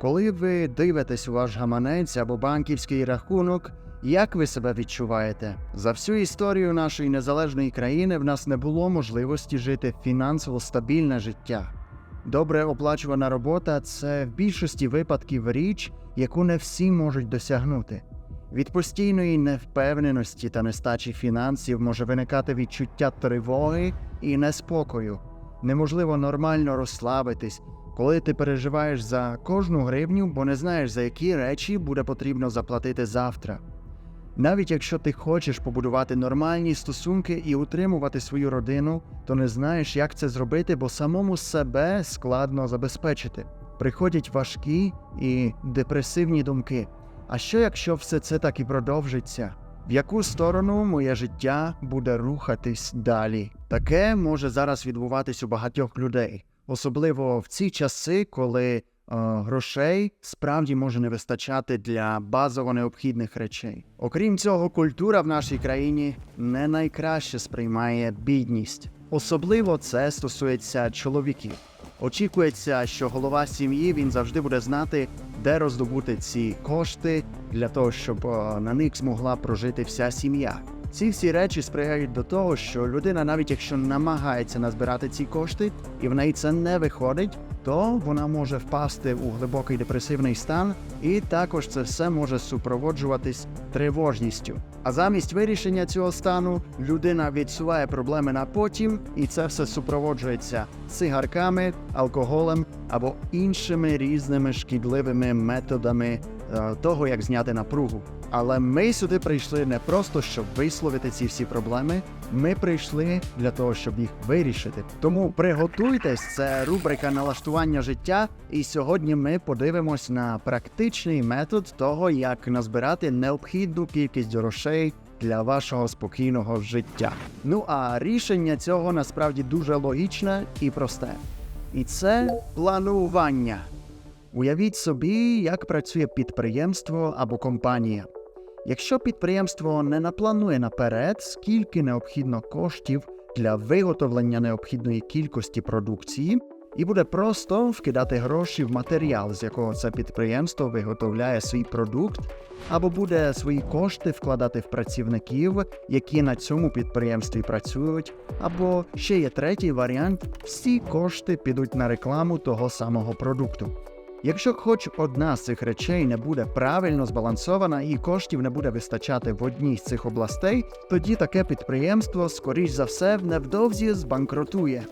Коли ви дивитесь у ваш гаманець або банківський рахунок, як ви себе відчуваєте? За всю історію нашої незалежної країни в нас не було можливості жити фінансово стабільне життя. Добре оплачувана робота це в більшості випадків річ, яку не всі можуть досягнути. Від постійної невпевненості та нестачі фінансів може виникати відчуття тривоги і неспокою. Неможливо нормально розслабитись, коли ти переживаєш за кожну гривню, бо не знаєш, за які речі буде потрібно заплатити завтра. Навіть якщо ти хочеш побудувати нормальні стосунки і утримувати свою родину, то не знаєш, як це зробити, бо самому себе складно забезпечити. Приходять важкі і депресивні думки. А що якщо все це так і продовжиться? В яку сторону моє життя буде рухатись далі? Таке може зараз відбуватись у багатьох людей, особливо в ці часи, коли е, грошей справді може не вистачати для базово необхідних речей. Окрім цього, культура в нашій країні не найкраще сприймає бідність. Особливо це стосується чоловіків. Очікується, що голова сім'ї він завжди буде знати, де роздобути ці кошти для того, щоб е, на них змогла прожити вся сім'я. Ці всі речі сприяють до того, що людина, навіть якщо намагається назбирати ці кошти, і в неї це не виходить, то вона може впасти у глибокий депресивний стан, і також це все може супроводжуватись тривожністю. А замість вирішення цього стану людина відсуває проблеми на потім, і це все супроводжується цигарками, алкоголем або іншими різними шкідливими методами того, як зняти напругу. Але ми сюди прийшли не просто щоб висловити ці всі проблеми. Ми прийшли для того, щоб їх вирішити. Тому приготуйтесь, це рубрика налаштування життя. І сьогодні ми подивимось на практичний метод того, як назбирати необхідну кількість грошей для вашого спокійного життя. Ну а рішення цього насправді дуже логічне і просте. І це планування. Уявіть собі, як працює підприємство або компанія. Якщо підприємство не напланує наперед, скільки необхідно коштів для виготовлення необхідної кількості продукції, і буде просто вкидати гроші в матеріал, з якого це підприємство виготовляє свій продукт, або буде свої кошти вкладати в працівників, які на цьому підприємстві працюють, або ще є третій варіант: всі кошти підуть на рекламу того самого продукту. Якщо хоч одна з цих речей не буде правильно збалансована і коштів не буде вистачати в одній з цих областей, тоді таке підприємство, скоріш за все, невдовзі збанкрутує.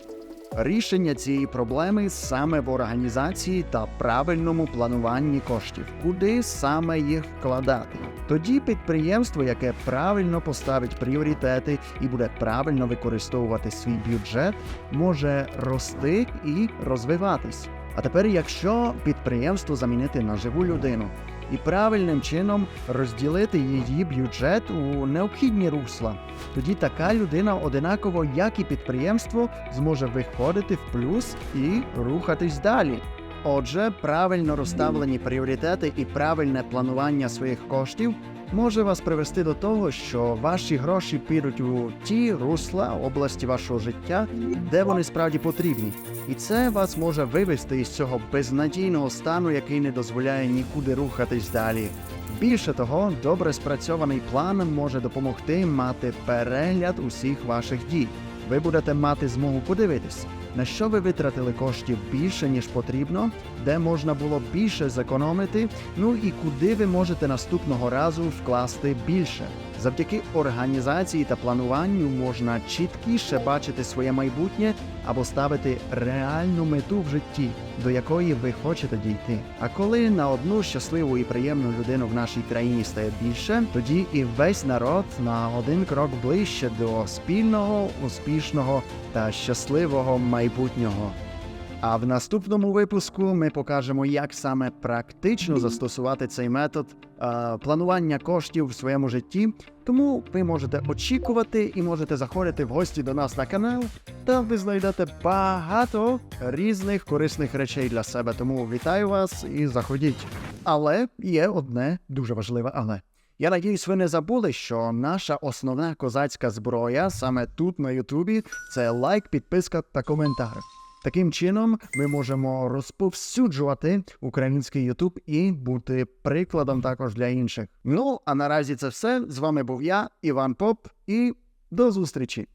Рішення цієї проблеми саме в організації та правильному плануванні коштів, куди саме їх вкладати. Тоді підприємство, яке правильно поставить пріоритети і буде правильно використовувати свій бюджет, може рости і розвиватись. А тепер, якщо підприємство замінити на живу людину і правильним чином розділити її бюджет у необхідні русла, тоді така людина одинаково, як і підприємство, зможе виходити в плюс і рухатись далі. Отже, правильно розставлені пріоритети і правильне планування своїх коштів може вас привести до того, що ваші гроші підуть у ті русла області вашого життя, де вони справді потрібні. І це вас може вивести із цього безнадійного стану, який не дозволяє нікуди рухатись далі. Більше того, добре спрацьований план може допомогти мати перегляд усіх ваших дій. Ви будете мати змогу подивитись, на що ви витратили коштів більше ніж потрібно, де можна було більше зекономити, ну і куди ви можете наступного разу вкласти більше. Завдяки організації та плануванню можна чіткіше бачити своє майбутнє або ставити реальну мету в житті, до якої ви хочете дійти. А коли на одну щасливу і приємну людину в нашій країні стає більше, тоді і весь народ на один крок ближче до спільного, успішного та щасливого майбутнього. А в наступному випуску ми покажемо, як саме практично застосувати цей метод е, планування коштів в своєму житті. Тому ви можете очікувати і можете заходити в гості до нас на канал, та ви знайдете багато різних корисних речей для себе. Тому вітаю вас і заходіть. Але є одне дуже важливе але. Я надіюсь, ви не забули, що наша основна козацька зброя саме тут на Ютубі це лайк, підписка та коментар. Таким чином, ми можемо розповсюджувати український Ютуб і бути прикладом також для інших. Ну а наразі це все. З вами був я, Іван Поп, і до зустрічі!